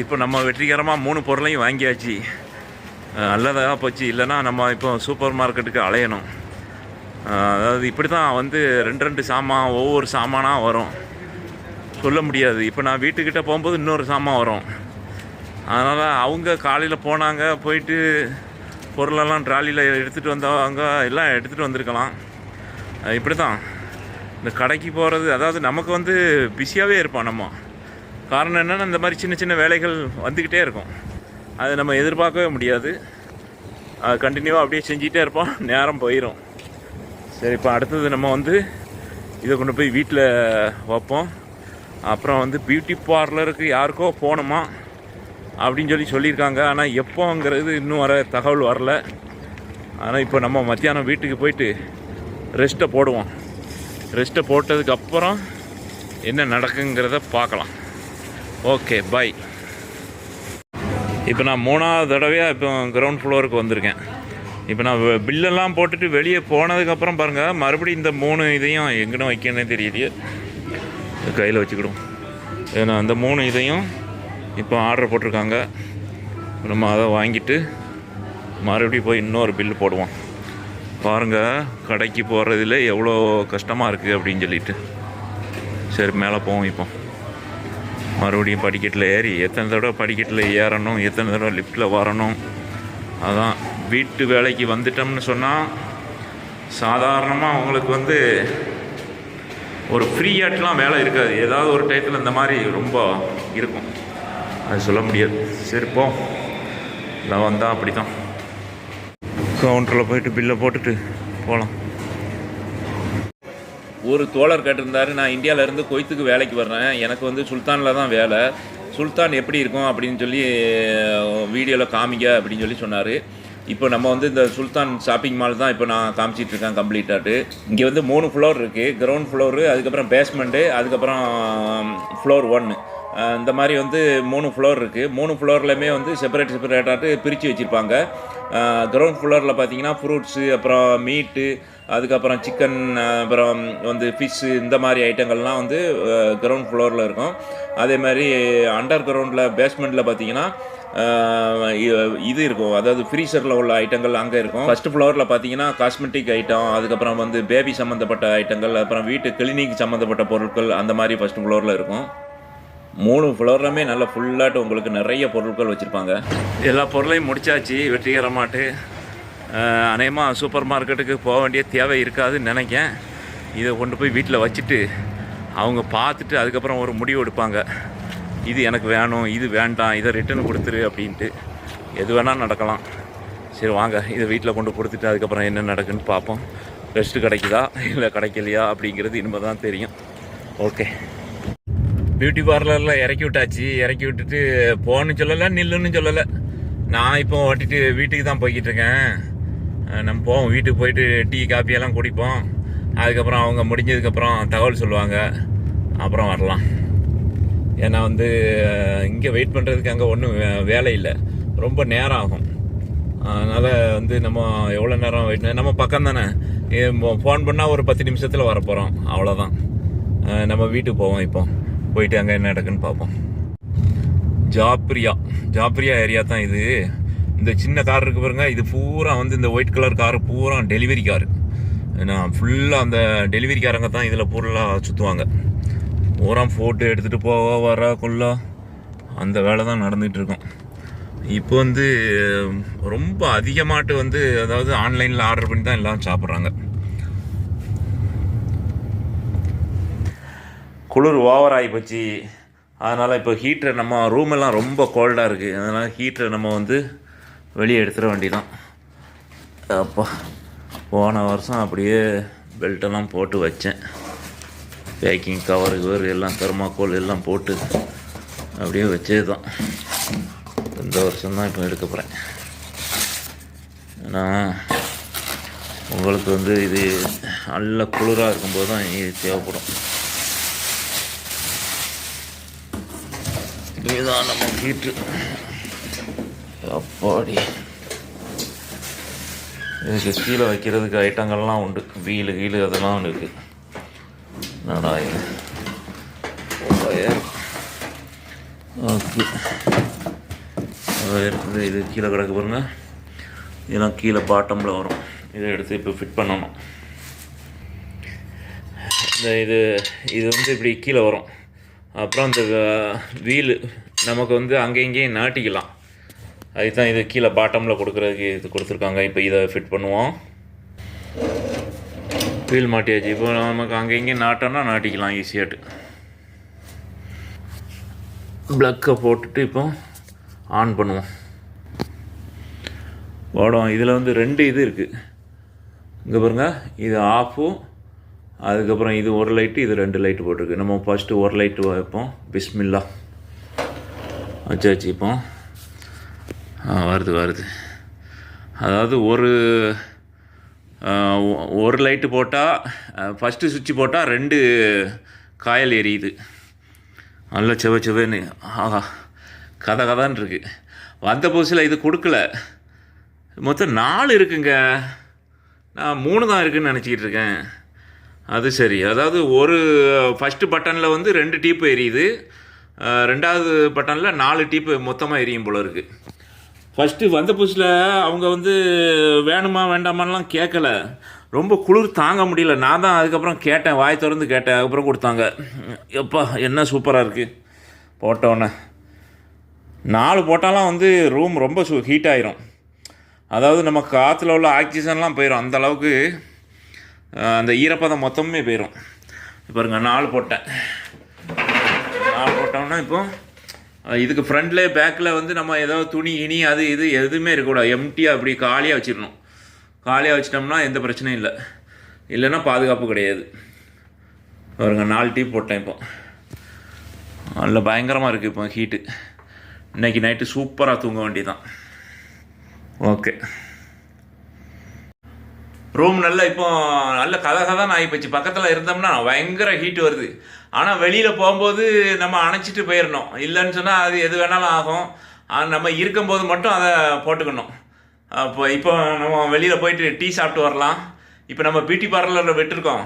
இப்போ நம்ம வெற்றிகரமாக மூணு பொருளையும் வாங்கியாச்சு. நல்லதாக போச்சு. இல்லைன்னா நம்ம இப்போ சூப்பர் மார்க்கெட்டுக்கு அலையணும். அதாவது இப்படி தான் வந்து ரெண்டு ரெண்டு சாமான் ஒவ்வொரு சாமானாக வரும். சொல்ல முடியாது. இப்போ நான் வீட்டுக்கிட்ட போகும்போது இன்னொரு சாமான் வரும். அதனால் அவங்க காலையில் போனாங்க போயிட்டு பொருளெல்லாம் ட்ராலியில் எடுத்துகிட்டு வந்தவங்க எல்லாம் எடுத்துகிட்டு வந்திருக்கலாம். இப்படி தான் இந்த கடைக்கு போகிறது அதாவது நமக்கு வந்து பிஸியாகவே இருப்போம் நம்ம. காரணம் என்னென்னா இந்த மாதிரி சின்ன சின்ன வேலைகள் வந்துக்கிட்டே இருக்கும். அது நம்ம எதிர்பார்க்கவே முடியாது. கண்டினியூவாக அப்படியே செஞ்சிகிட்டே இருப்போம். நேரம் போயிடும் சரி இப்போ அடுத்தது நம்ம வந்து இதை கொண்டு போய் வீட்டில் வைப்போம். அப்புறம் வந்து பியூட்டி பார்லருக்கு யாருக்கோ போகணுமா அப்படின்னு சொல்லி சொல்லியிருக்காங்க. ஆனால் எப்போங்கிறது இன்னும் வர தகவல் வரல. ஆனால் இப்போ நம்ம மத்தியானம் வீட்டுக்கு போயிட்டு ரெஸ்ட்டை போடுவோம். ரெஸ்ட்டை போட்டதுக்கப்புறம் என்ன நடக்குங்கிறத பார்க்கலாம். ஓகே பை இப்போ நான் மூணாவது தடவையாக இப்போ கிரவுண்ட் ஃப்ளோருக்கு வந்திருக்கேன். இப்போ நான் பில்லெல்லாம் போட்டுட்டு வெளியே போனதுக்கப்புறம் பாருங்கள் மறுபடியும் இந்த மூணு இதையும் எங்கேனும் வைக்கணும்னே தெரியலையே கையில் வச்சுக்கிடும் ஏன்னா அந்த மூணு இதையும் இப்போ ஆர்டர் போட்டிருக்காங்க. நம்ம அதை வாங்கிட்டு மறுபடியும் போய் இன்னொரு பில்லு போடுவோம். பாருங்கள் கடைக்கு போகிறதுல எவ்வளோ கஷ்டமாக இருக்குது அப்படின்னு சொல்லிட்டு. சரி மேலே போவோம் இப்போ. மறுபடியும் படிக்கட்டில் ஏறி எத்தனை தடவை படிக்கட்டில் ஏறணும் எத்தனை தடவை லிஃப்ட்டில் வரணும்? அதான் வீட்டு வேலைக்கு வந்துட்டோம்னு சொன்னால் சாதாரணமாக அவங்களுக்கு வந்து ஒரு ஃப்ரீயாட்டெலாம் வேலை இருக்காது. ஏதாவது ஒரு டயத்தில் இந்த மாதிரி ரொம்ப இருக்கும். அது சொல்ல முடியாது. சரிப்போம் இல்லை வந்தால் அப்படி தான் கவுண்டரில் போயிட்டு பில்லை போட்டுட்டு போகலாம் ஒரு தோழர் கேட்டிருந்தாரு நான் இந்தியாவிலேருந்து கொய்த்துக்கு வேலைக்கு வர்றேன். எனக்கு வந்து சுல்தானில் தான் வேலை. சுல்தான் எப்படி இருக்கும்? அப்படின்னு சொல்லி வீடியோவில் காமிங்க அப்படின்னு சொல்லி சொன்னார். இப்போ நம்ம வந்து இந்த சுல்தான் ஷாப்பிங் மால் தான் இப்போ நான் காமிச்சிட்டு இருக்கேன் கம்ப்ளீட்டாட்டு. இங்கே வந்து மூணு ஃப்ளோர் இருக்குது கிரவுண்ட் ஃப்ளோரு அதுக்கப்புறம் பேஸ்மெண்ட்டு அதுக்கப்புறம் ஃப்ளோர் ஒன்று இந்த மாதிரி வந்து மூணு ஃப்ளோர் இருக்குது மூணு ஃப்ளோர்லையுமே வந்து செப்பரேட் செப்பரேட்டாட்டு பிரித்து வச்சுருப்பாங்க. கிரவுண்ட் ஃப்ளோரில் பார்த்தீங்கன்னா ஃப்ரூட்ஸு அப்புறம் மீட்டு அதுக்கப்புறம் சிக்கன் அப்புறம் வந்து ஃபிஷ்ஷு இந்த மாதிரி ஐட்டங்கள்லாம் வந்து கிரவுண்ட் ஃப்ளோரில் இருக்கும். அதே மாதிரி அண்டர் கிரவுண்டில் பேஸ்மெண்ட்டில் பார்த்தீங்கன்னா இது இருக்கும். அதாவது ஃப்ரீசரில் உள்ள ஐட்டங்கள் அங்கே இருக்கும். ஃபஸ்ட் ஃப்ளோரில் பார்த்தீங்கன்னா காஸ்மெட்டிக் ஐட்டம் அதுக்கப்புறம் வந்து பேபி சம்மந்தப்பட்ட ஐட்டங்கள் அப்புறம் வீட்டு கிளினிக் சம்மந்தப்பட்ட பொருட்கள் அந்த மாதிரி ஃபஸ்ட்டு ஃப்ளோரில் இருக்கும். மூணு ஃப்ளோர்லுமே நல்லா ஃபுல்லாட்டு உங்களுக்கு நிறைய பொருட்கள் வச்சுருப்பாங்க. எல்லா பொருளையும் முடிச்சாச்சு வெற்றிகரமாட்டு. அநேகமாக சூப்பர் மார்க்கெட்டுக்கு போக வேண்டிய தேவை இருக்காதுன்னு நினைக்கேன் இதை கொண்டு போய் வீட்டில் வச்சுட்டு அவங்க பார்த்துட்டு அதுக்கப்புறம் ஒரு முடிவு எடுப்பாங்க. இது எனக்கு வேணும் இது வேண்டாம் இதை ரிட்டர்ன் கொடுத்துரு அப்படின்ட்டு. எது வேணால் நடக்கலாம். சரி வாங்க இதை வீட்டில் கொண்டு கொடுத்துட்டு அதுக்கப்புறம் என்ன நடக்குன்னு பார்ப்போம். ரெஸ்ட்டு கிடைக்குதா? இல்லை கிடைக்கலையா? அப்படிங்கிறது இனிமேல் தான் தெரியும். ஓகே பியூட்டி பார்லரில் இறக்கி விட்டாச்சு. இறக்கி விட்டுட்டு போன்னு சொல்லலை நில்லுன்னு சொல்லலை. நான் இப்போ ஓட்டிட்டு வீட்டுக்கு தான் போய்கிட்டு இருக்கேன். நம்ம போவோம். வீட்டுக்கு போயிட்டு டீ காப்பியெல்லாம் குடிப்போம். அதுக்கப்புறம் அவங்க முடிஞ்சதுக்கப்புறம் தகவல் சொல்லுவாங்க. அப்புறம் வரலாம். ஏன்னா வந்து இங்கே வெயிட் பண்ணுறதுக்கு அங்கே ஒன்றும் வேலை இல்லை. ரொம்ப நேரம் ஆகும். அதனால் வந்து நம்ம எவ்வளோ நேரம் வெயிட் நம்ம பக்கம் தானே. ஃபோன் பண்ணால் ஒரு பத்து நிமிஷத்தில் வரப்போகிறோம் அவ்வளோதான் நம்ம வீட்டுக்கு போவோம் இப்போ. போயிட்டு அங்கே என்ன நடக்குன்னு பார்ப்போம் ஜாப்ரியா. ஜாப்ரியா ஏரியா தான் இது. இந்த சின்ன கார் இருக்கு பாருங்க. இது பூரா வந்து இந்த ஒயிட் கலர் கார் பூரா டெலிவரி கார் ஏன்னா ஃபுல்லாக அந்த டெலிவரிக்காரங்க தான் இதில் பொருளாக சுற்றுவாங்க பூரா ஃபோட்டோ எடுத்துகிட்டு போக வர கொள்ள அந்த வேலை தான் நடந்துகிட்டு இருக்கும். இப்போ வந்து ரொம்ப அதிகமாட்டு வந்து அதாவது ஆன்லைனில் ஆர்டர் பண்ணி தான் எல்லாம் சாப்பிட்றாங்க. குளிர் ஓவராகி போச்சு. அதனால் இப்போ ஹீட்டரை நம்ம ரூமெல்லாம் ரொம்ப கோல்டாக இருக்குது அதனால் ஹீட்டரை நம்ம வந்து வெளியே எடுத்துட வேண்டியதான் அப்பா போன வருஷம் அப்படியே பெல்ட்டெல்லாம் போட்டு வச்சேன். பேக்கிங் கவர் கவர் எல்லாம் தெர்மாக்கோல் எல்லாம் போட்டு அப்படியே வச்சது தான் இந்த வருஷம்தான் இப்போ எடுக்க போகிறேன் ஏன்னா உங்களுக்கு வந்து இது நல்ல குளிராக இருக்கும்போது தான் இது தேவைப்படும். இதுதான் நம்ம ஹீட்ரு அப்பாடி. இதுக்கு கீழே வைக்கிறதுக்கு ஐட்டங்கள்லாம் உண்டு. வீலு கீழு அதெல்லாம் இருக்குது என்னடா ஓகே. இது கீழே கிடக்கு பாருங்க. இதெல்லாம் கீழே பாட்டமில் வரும். இதை எடுத்து இப்போ ஃபிட் பண்ணணும். இந்த இது இது வந்து இப்படி கீழே வரும். அப்புறம் இந்த வீலு நமக்கு வந்து அங்கே இங்கேயும் நாட்டிக்கலாம். அதுதான் இது கீழே பாட்டமில் கொடுக்குறதுக்கு இது கொடுத்துருக்காங்க. இப்போ இதை ஃபிட் பண்ணுவோம். வீல் மாட்டியாச்சு. இப்போ நமக்கு அங்கே இங்கேயும் நாட்டோன்னா நாட்டிக்கலாம் ஈஸியாட்டு ப்ளக்கை போட்டுட்டு இப்போ ஆன் பண்ணுவோம். ஓடும் இதில் வந்து ரெண்டு இது இருக்குது இங்கே பாருங்க இது ஆஃபும் அதுக்கப்புறம் இது ஒரு லைட்டு இது ரெண்டு லைட்டு போட்டிருக்கு. நம்ம ஃபஸ்ட்டு ஒரு லைட்டு வைப்போம். பிஸ்மில்லா. வச்சு வச்சுப்போம். வருது வருது. அதாவது ஒரு ஒரு லைட்டு போட்டால் ஃபஸ்ட்டு சுவிட்ச் போட்டால் ரெண்டு காயல் எரியுது. நல்ல செவ செவன்னு ஆஹா கதை கதான்னு இருக்கு. வந்த புதுசில் இது கொடுக்கல. மொத்தம் நாலு இருக்குங்க. நான் மூணு தான் இருக்குன்னு நினச்சிக்கிட்டு இருக்கேன். அது சரி. அதாவது ஒரு ஃபஸ்ட்டு பட்டனில் வந்து ரெண்டு டீப்பு எரியுது. ரெண்டாவது பட்டனில் நாலு டீப்பு மொத்தமாக எரியும் போல இருக்குது ஃபஸ்ட்டு வந்த புதுசில் அவங்க வந்து வேணுமா வேண்டாமான்லாம் கேட்கல ரொம்ப குளிர் தாங்க முடியல. நான் தான் அதுக்கப்புறம் கேட்டேன். வாய் திறந்து கேட்டேன். அதுக்கப்புறம் கொடுத்தாங்க. எப்பா என்ன சூப்பராக இருக்குது போட்டோன்னே நாலு போட்டாலாம் வந்து ரூம் ரொம்ப சு ஹீட் ஆயிரும். அதாவது நம்ம காற்றுல உள்ள ஆக்சிஜன்லாம் போயிடும் அந்தளவுக்கு அந்த ஈரப்பதம் மொத்தமே போயிடும் பாருங்க நாலு போட்டேன் நாலு போட்டோம்னா இப்போ இதுக்கு ஃப்ரண்ட்லேயே பேக்கில் வந்து நம்ம ஏதோ துணி இனி அது இது எதுவுமே இருக்கக்கூடாது. எம்டியாக அப்படி காலியாக வச்சிடணும். காலியாக வச்சிட்டோம்னா எந்த பிரச்சனையும் இல்லை. இல்லைன்னா பாதுகாப்பு கிடையாது. பாருங்க நாலு டீ போட்டேன் இப்போ. நல்ல பயங்கரமாக இருக்குது இப்போ ஹீட்டு இன்னைக்கு நைட்டு சூப்பராக தூங்க வேண்டியதான் ஓகே ரூம் நல்லா இப்போ நல்ல கதை கதான் ஆகிப்போச்சு. பக்கத்தில் இருந்தோம்னா பயங்கர ஹீட் வருது. ஆனால் வெளியில் போகும்போது நம்ம அணைச்சிட்டு போயிடணும் இல்லைன்னு சொன்னால் அது எது வேணாலும் ஆகும். ஆனால் நம்ம இருக்கும்போது மட்டும் அதை போட்டுக்கணும். அப்போ இப்போ நம்ம வெளியில் போயிட்டு டீ சாப்பிட்டு வரலாம். இப்போ நம்ம பியூட்டி பார்லரில் விட்டுருக்கோம்.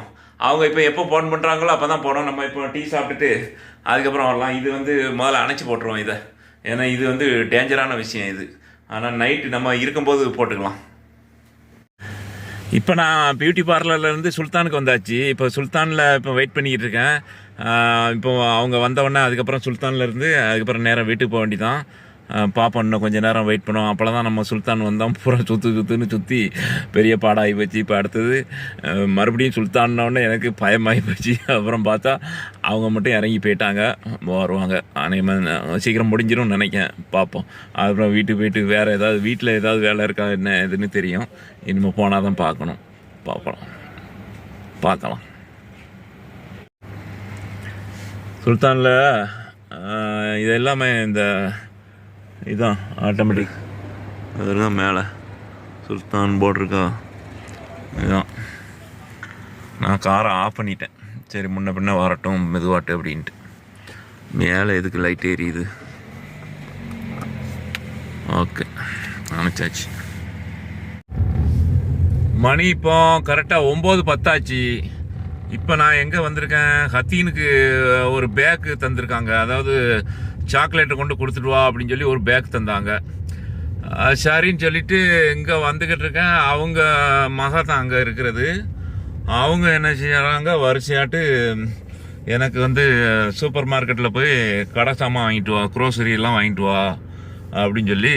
அவங்க இப்போ எப்போ ஃபோன் பண்ணுறாங்களோ அப்போ தான் போனோம். நம்ம இப்போ டீ சாப்பிட்டுட்டு அதுக்கப்புறம் வரலாம். இது வந்து முதல்ல அணைச்சி போட்டுருவோம் இதை. ஏன்னா இது வந்து டேஞ்சரான விஷயம் இது. ஆனால் நைட்டு நம்ம இருக்கும்போது போட்டுக்கலாம். இப்போ நான் பியூட்டி பார்லர்லேருந்து சுல்தானுக்கு வந்தாச்சு. இப்போ சுல்தானில் இப்போ வெயிட் பண்ணிக்கிட்டு இருக்கேன். இப்போ அவங்க வந்தவொடனே அதுக்கப்புறம் சுல்தான்லேருந்து அதுக்கப்புறம் நேரம் வீட்டுக்கு போக வேண்டியதான் பார்ப்போம் இன்னும் கொஞ்சம் நேரம் வெயிட் பண்ணுவோம். அப்போ தான் நம்ம சுல்தான் வந்தோம். பூரா சுற்று சுற்றுன்னு சுற்றி பெரிய பாடாகி போச்சு. இப்போ அடுத்தது மறுபடியும் சுல்தான்னொடனே எனக்கு பயமாகி போச்சு. அப்புறம் பார்த்தா அவங்க மட்டும் இறங்கி போயிட்டாங்க. வருவாங்க. ஆனால் சீக்கிரம் முடிஞ்சிரும்னு நினைக்கேன் பார்ப்போம் அப்புறம் வீட்டுக்கு போயிட்டு வேறு ஏதாவது வீட்டில் ஏதாவது வேலை இருக்கா என்ன எதுன்னு தெரியும். இனிமேல் போனால் தான் பார்க்கணும். பார்க்கலாம் பார்க்கலாம். சுல்தானில் இது எல்லாமே இந்த இதுதான் ஆட்டோமேட்டிக் அதுதான் மேலே. சுல்தான் போர்டு இருக்கா? இதுதான் நான் காரை ஆஃப் பண்ணிட்டேன். சரி முன்ன பின்ன வரட்டும் மெதுவாட்டு அப்படின்ட்டு. மேலே எதுக்கு லைட் எரியுது ஓகே அணைச்சாச்சு. மணி இப்போ கரெக்டாக ஒம்பது பத்தாச்சு. இப்போ நான் எங்கே வந்திருக்கேன்? ஹத்தீனுக்கு ஒரு பேக்கு தந்திருக்காங்க. அதாவது சாக்லேட்டை கொண்டு கொடுத்துட்டு வா அப்படின்னு சொல்லி ஒரு பேக் தந்தாங்க. சரின்னு சொல்லிட்டு இங்கே வந்துக்கிட்டு இருக்கேன். அவங்க மகா தான் அங்கே இருக்கிறது. அவங்க என்ன செய்கிறாங்க வரிசையாட்டு எனக்கு வந்து சூப்பர் மார்க்கெட்டில் போய் கடை சாமான் வாங்கிட்டு வா குரோசரியெல்லாம் வாங்கிட்டு வா அப்படின்னு சொல்லி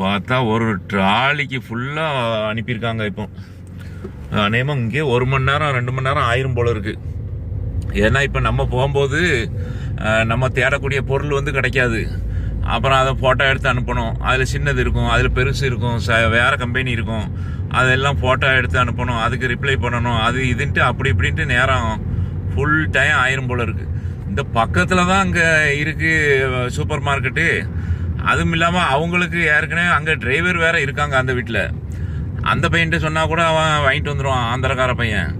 பார்த்தா ஒரு ட்ராலிக்கு ஃபுல்லாக அனுப்பியிருக்காங்க இப்போ. அநேகமாக இங்கே ஒரு மணி நேரம் ரெண்டு மணி நேரம் ஆயிரும் போல இருக்குது ஏன்னா இப்போ நம்ம போகும்போது நம்ம தேடக்கூடிய பொருள் வந்து கிடைக்காது. அப்புறம் அதை ஃபோட்டோ எடுத்து அனுப்பணும். அதில் சின்னது இருக்கும் அதில் பெருசு இருக்கும் ச வேறு கம்பெனி இருக்கும். அதெல்லாம் ஃபோட்டோ எடுத்து அனுப்பணும் அதுக்கு ரிப்ளை பண்ணணும் அது இதுன்ட்டு அப்படி இப்படின்ட்டு நேரம் ஃபுல் டைம் ஆயிரும் போல் இருக்குது இந்த பக்கத்தில் தான் அங்கே இருக்குது சூப்பர் மார்க்கெட்டு அதுவும் இல்லாமல் அவங்களுக்கு ஏற்கனவே அங்கே டிரைவர் வேறு இருக்காங்க அந்த வீட்டில் அந்த பையன்ட்டு சொன்னால் கூட அவன் வாங்கிட்டு வந்துடுவான் ஆந்திரக்கார பையன்.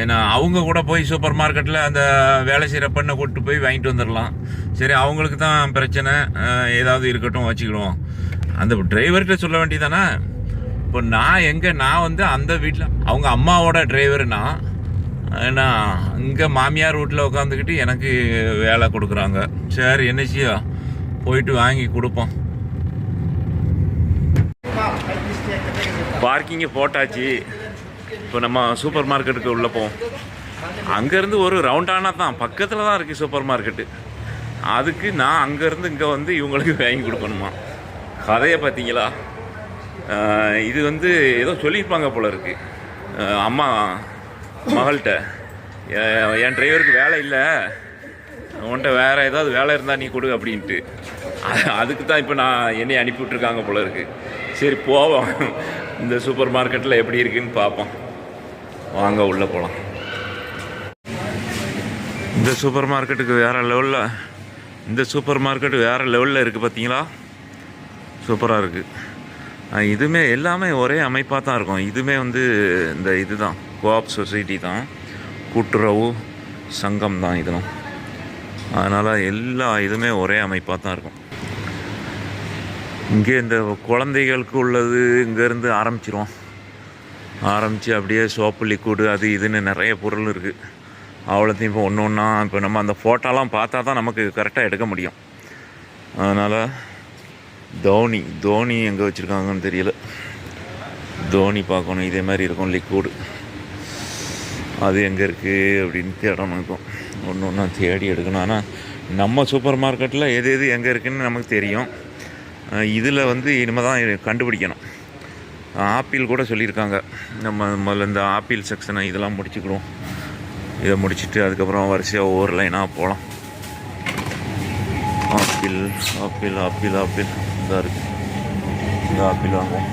ஏன்னா அவங்க கூட போய் சூப்பர் மார்க்கெட்டில் அந்த வேலை செய்கிற பெண்ணை கூப்பிட்டு போய் வாங்கிட்டு வந்துடலாம் சரி அவங்களுக்கு தான் பிரச்சனை. ஏதாவது இருக்கட்டும் வச்சுக்கிடுவோம். அந்த டிரைவர்கிட்ட சொல்ல வேண்டியதானே இப்போ நான் எங்கே நான் வந்து அந்த வீட்டில் அவங்க அம்மாவோட டிரைவர் ஏன்னா இங்கே மாமியார் வீட்டில் உட்காந்துக்கிட்டு எனக்கு வேலை கொடுக்குறாங்க. சரி என்ன போயிட்டு வாங்கி கொடுப்போம். பார்க்கிங்கை போட்டாச்சு. இப்போ நம்ம சூப்பர் மார்க்கெட்டுக்கு உள்ளே போவோம். அங்கேருந்து ஒரு ரவுண்டானா தான் பக்கத்தில் தான் இருக்குது சூப்பர் மார்க்கெட்டு அதுக்கு நான் அங்கேருந்து இங்கே வந்து இவங்களுக்கு வாங்கி கொடுக்கணுமா? கதையை பார்த்தீங்களா? இது வந்து ஏதோ சொல்லியிருப்பாங்க போல இருக்குது அம்மா மகள்கிட்ட என் டிரைவருக்கு வேலை இல்லை. உன்கிட்ட வேறு ஏதாவது வேலை இருந்தால் நீ கொடு அப்படின்ட்டு. அதுக்கு தான் இப்போ நான் என்னை அனுப்பி விட்ருக்காங்க போல இருக்குது சரி போவோம். இந்த சூப்பர் மார்க்கெட்டில் எப்படி இருக்குன்னு பார்ப்போம். வாங்க உள்ளே போகலாம் இந்த சூப்பர் மார்க்கெட்டுக்கு வேறு லெவலில் இந்த சூப்பர் மார்க்கெட் வேறு லெவலில் இருக்குது பார்த்தீங்களா சூப்பராக இருக்குது இதுவுமே எல்லாமே ஒரே அமைப்பாக தான் இருக்கும். இதுவுமே வந்து இந்த இது தான் கோஆப் சொசைட்டி தான். கூட்டுறவு சங்கம் தான் இதெல்லாம். அதனால் எல்லா இதுவுமே ஒரே அமைப்பாக தான் இருக்கும். இங்கே இந்த குழந்தைகளுக்கு உள்ளது இங்கேருந்து ஆரம்பிச்சிருவோம். ஆரம்பித்து அப்படியே சோப்பு லிக்விடு அது இதுன்னு நிறைய பொருள் இருக்குது அவ்வளோத்தையும் இப்போ ஒன்று ஒன்றா இப்போ நம்ம அந்த ஃபோட்டோலாம் பார்த்தா தான் நமக்கு கரெக்டாக எடுக்க முடியும். அதனால் தோனி தோனி எங்கே வச்சுருக்காங்கன்னு தெரியல. தோனி பார்க்கணும் இதே மாதிரி இருக்கும் லிக்விடு அது எங்கே இருக்குது அப்படின்னு தேடணும் இருக்கும் ஒன்று ஒன்றா தேடி எடுக்கணும். ஆனால் நம்ம சூப்பர் மார்க்கெட்டில் எது எது எங்கே இருக்குதுன்னு நமக்கு தெரியும். இதில் வந்து இனிமேல் தான் கண்டுபிடிக்கணும். ஆப்பிள் கூட சொல்லியிருக்காங்க. நம்ம முதல்ல இந்த ஆப்பிள் செக்ஷனை இதெல்லாம் முடிச்சுக்கிடுவோம் இதை முடிச்சுட்டு அதுக்கப்புறம் வரிசையாக ஒவ்வொரு லைனாக போகலாம் ஆப்பிள் ஆப்பிள் ஆப்பிள் ஆப்பிள். இதாக இருக்குது இந்த ஆப்பிள் வாங்குவோம்.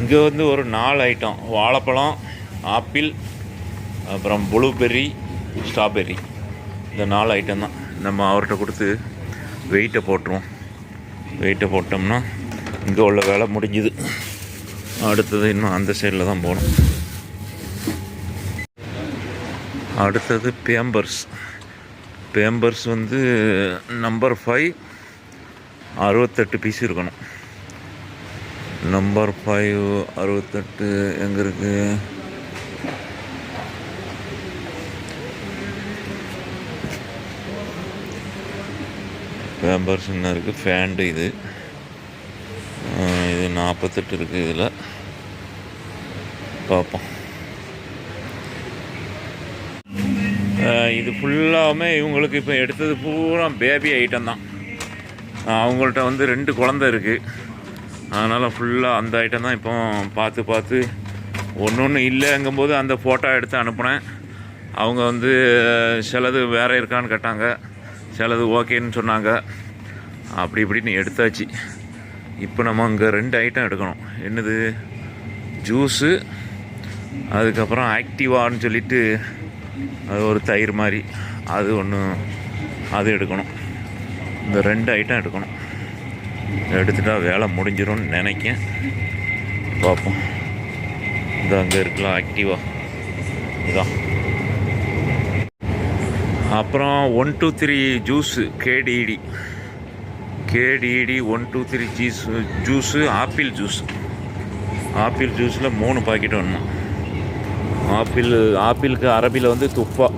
இங்கே வந்து ஒரு நாலு ஐட்டம். வாழைப்பழம் ஆப்பிள் அப்புறம் ப்ளூபெர்ரி ஸ்ட்ராபெர்ரி இந்த நாலு ஐட்டம் தான். நம்ம அவர்கிட்ட கொடுத்து வெயிட்டை போட்டுருவோம். வெயிட்டை போட்டோம்னா இங்கே உள்ள வேலை முடிஞ்சுது. அடுத்தது இன்னும் அந்த சைடில் தான் போகணும். அடுத்தது பேம்பர்ஸ். பேம்பர்ஸ் வந்து நம்பர் ஃபைவ் அறுபத்தெட்டு பீஸ் இருக்கணும். நம்பர் ஃபைவ் அறுபத்தெட்டு எங்கே இருக்குது பேம்பர்ஸ் என்ன இருக்குது ஃபேண்டு இது. இது நாற்பத்தெட்டு இருக்குது இதில். பார்ப்போம். இது ஃபுல்லாமே இவங்களுக்கு இப்போ எடுத்தது பூரா பேபி ஐட்டம் தான். அவங்கள்ட்ட வந்து ரெண்டு குழந்த இருக்குது அதனால் ஃபுல்லாக அந்த ஐட்டம் தான் இப்போ பார்த்து பார்த்து ஒன்று ஒன்று இல்லைங்கும்போது அந்த ஃபோட்டோ எடுத்து அனுப்புனேன். அவங்க வந்து சிலது வேறு இருக்கான்னு கேட்டாங்க. சிலது ஓகேன்னு சொன்னாங்க. அப்படி இப்படின்னு எடுத்தாச்சு. இப்போ நம்ம அங்கே ரெண்டு ஐட்டம் எடுக்கணும். என்னது? ஜூஸு அதுக்கப்புறம் ஆக்டிவான்னு சொல்லிட்டு அது ஒரு தயிர் மாதிரி. அது ஒன்று அது எடுக்கணும். இந்த ரெண்டு ஐட்டம் எடுக்கணும். எடுத்துட்டா வேலை முடிஞ்சிரும்னு நினைக்கேன். பார்ப்போம். இது அங்கே இருக்கலாம் ஆக்டிவா இதான் அப்புறம் ஒன் டூ த்ரீ ஜூஸு கேடிஇடி கேடிஇடி one two three juice juice apple juice apple ஜூஸில் மூணு பாக்கெட் வேணுமா? ஆப்பிள் ஆப்பிளுக்கு அரபியில் வந்து துப்பா.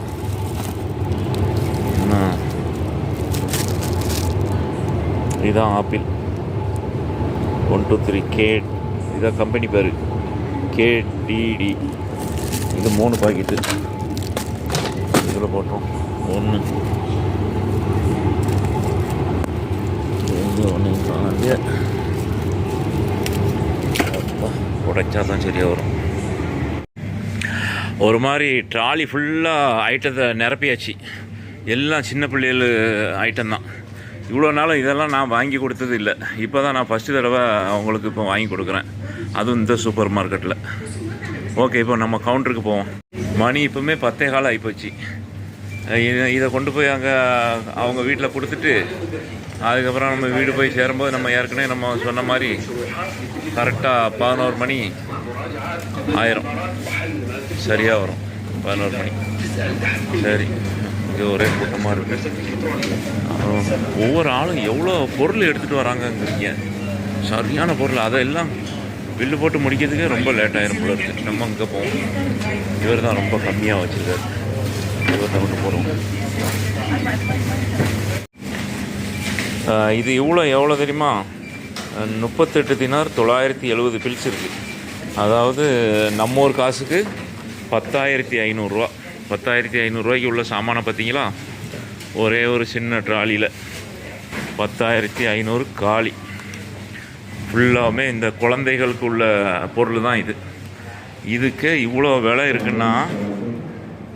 இதுதான் apple one two three K இதான் கம்பெனி பேர். கேடிடி இது மூணு பாக்கெட்டு இதில் போட்டோம். ஒன்று இது ஒன்று காணலையே உடைச்சா தான் சரியாக வரும் ஒரு மாதிரி ட்ராலி ஃபுல்லாக ஐட்டத்தை நிரப்பியாச்சு. எல்லாம் சின்ன பிள்ளைகள் ஐட்டம் தான். இவ்வளோ நாளும் இதெல்லாம் நான் வாங்கி கொடுத்தது இல்லை. இப்போ தான் நான் ஃபஸ்ட்டு தடவை அவங்களுக்கு இப்போ வாங்கி கொடுக்குறேன். அதுவும் இந்த சூப்பர் மார்க்கெட்டில் ஓகே இப்போ நம்ம கவுண்டருக்கு போவோம். மணி இப்போவுமே பத்தே காலம் ஆகிப்போச்சு இதை இதை கொண்டு போய் அங்கே அவங்க வீட்டில் கொடுத்துட்டு அதுக்கப்புறம் நம்ம வீடு போய் சேரும்போது நம்ம ஏற்கனவே நம்ம சொன்ன மாதிரி கரெக்டாக பதினோரு மணி ஆயிரம். சரியாக வரும். பதினோரு மணி. சரி. இங்கே ஒரே கூட்டமாக இருக்கு. அப்புறம் ஒவ்வொரு ஆளும் எவ்வளோ பொருள் எடுத்துகிட்டு வராங்கங்கிறீங்க. சரியான பொருள். அதெல்லாம் பில்லு போட்டு முடிக்கிறதுக்கே ரொம்ப லேட் ஆயிரும் போல இருக்குது நம்ம அங்கே போவோம். இவர் தான் ரொம்ப கம்மியாக வச்சுருக்காரு. இவர் தான் போகிறோம் இது இவ்வளோ எவ்வளோ தெரியுமா? முப்பத்தெட்டு தினார் தொள்ளாயிரத்தி எழுபது பில்ஸ் இருக்குது அதாவது நம்ம ஒரு காசுக்கு பத்தாயிரத்தி ஐநூறுரூவா பத்தாயிரத்தி ஐநூறுரூவாய்க்கு உள்ள சாமானை பார்த்தீங்களா? ஒரே ஒரு சின்ன ட்ராலியில் பத்தாயிரத்தி ஐநூறு காலி. ஃபுல்லாமே இந்த குழந்தைகளுக்கு உள்ள பொருள் தான் இது. இதுக்கு இவ்வளோ விலை இருக்குன்னா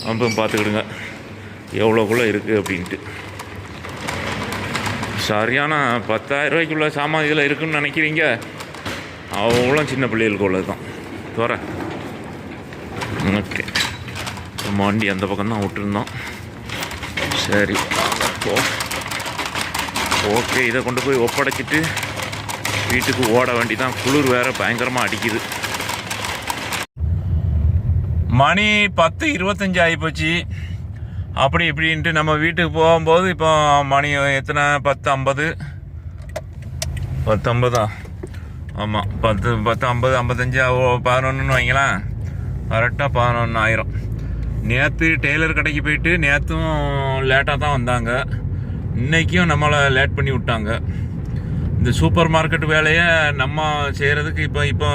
அப்போ பார்த்துக்கிடுங்க. எவ்வளோக்குள்ளே இருக்குது அப்படின்ட்டு. சரியான பத்தாயிரம் ரூபாய்க்குள்ள சாமான் இதில் இருக்குன்னு நினைக்கிறீங்க? அவ்வளோ சின்ன பிள்ளைகளுக்கு உள்ளது தான் தோற. ஓகே. நம்ம வண்டி அந்த பக்கம் தான் விட்டுருந்தோம். சரி. ஓ ஓகே இதை கொண்டு போய் ஒப்படைச்சிட்டு வீட்டுக்கு ஓட வேண்டி தான் குளிர் வேறு பயங்கரமாக அடிக்குது. மணி பத்து இருபத்தஞ்சு ஆகிப்போச்சு அப்படி இப்படின்ட்டு நம்ம வீட்டுக்கு போகும்போது இப்போ மணி எத்தனை? பத்து ஐம்பது. பத்து ஐம்பதா? ஆமாம் பத்து பத்து ஐம்பது ஐம்பத்தஞ்சு பதினொன்றுன்னு வைங்களேன். கரெக்டாக பதினொன்று ஆயிரம். நேற்று டெய்லர் கடைக்கு போயிட்டு நேற்றும் லேட்டாக தான் வந்தாங்க. இன்றைக்கும் நம்மளை லேட் பண்ணி விட்டாங்க. இந்த சூப்பர் மார்க்கெட் வேலையை நம்ம செய்கிறதுக்கு இப்போ இப்போ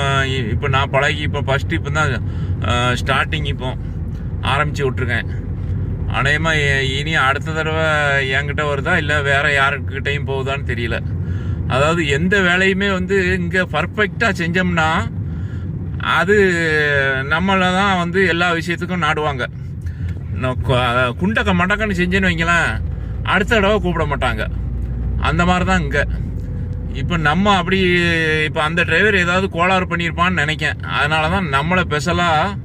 இப்போ நான் பழகி இப்போ ஃபஸ்ட்டு இப்போ தான் ஸ்டார்டிங் இப்போ ஆரம்பித்து விட்ருக்கேன் அநேகமாக இனி அடுத்த தடவை என்கிட்ட வருதா இல்லை வேறு யாருக்கிட்டையும் போகுதான்னு தெரியல. அதாவது எந்த வேலையுமே வந்து இங்கே பர்ஃபெக்டாக செஞ்சோம்னா அது நம்மளை தான் வந்து எல்லா விஷயத்துக்கும் நாடுவாங்க. குண்டக்க மண்டக்கன்னு செஞ்சேன்னு வைங்களேன் அடுத்த தடவை கூப்பிட மாட்டாங்க. அந்த மாதிரி தான் இங்கே. இப்போ நம்ம அப்படி இப்போ அந்த டிரைவர் ஏதாவது கோளாறு பண்ணியிருப்பான்னு நினைக்கேன். அதனால தான் நம்மளை ஸ்பெஷலாக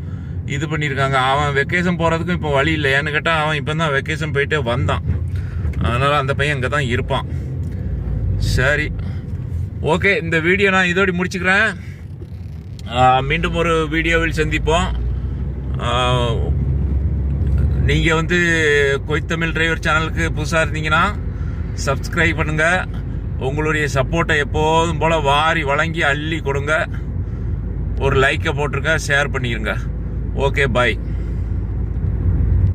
இது பண்ணியிருக்காங்க. அவன் வெக்கேஷன் போகிறதுக்கும் இப்போ வழி இல்லை. ஏன்னு கேட்டால் அவன் இப்போ தான் வெக்கேஷன் போயிட்டே வந்தான். அதனால் அந்த பையன் இங்கே தான் இருப்பான். சரி. ஓகே இந்த வீடியோ நான் இதோட முடிச்சுக்கிறேன். மீண்டும் ஒரு வீடியோவில் சந்திப்போம். நீங்கள் வந்து கொய்த்தமிழ் டிரைவர் சேனலுக்கு புதுசாக இருந்தீங்கன்னா சப்ஸ்கிரைப் பண்ணுங்கள் உங்களுடைய சப்போர்ட்டை எப்போதும் போல் வாரி வழங்கி அள்ளி கொடுங்க. ஒரு லைக்கை போட்டிருங்க ஷேர் பண்ணிடுங்க ஓகே பாய்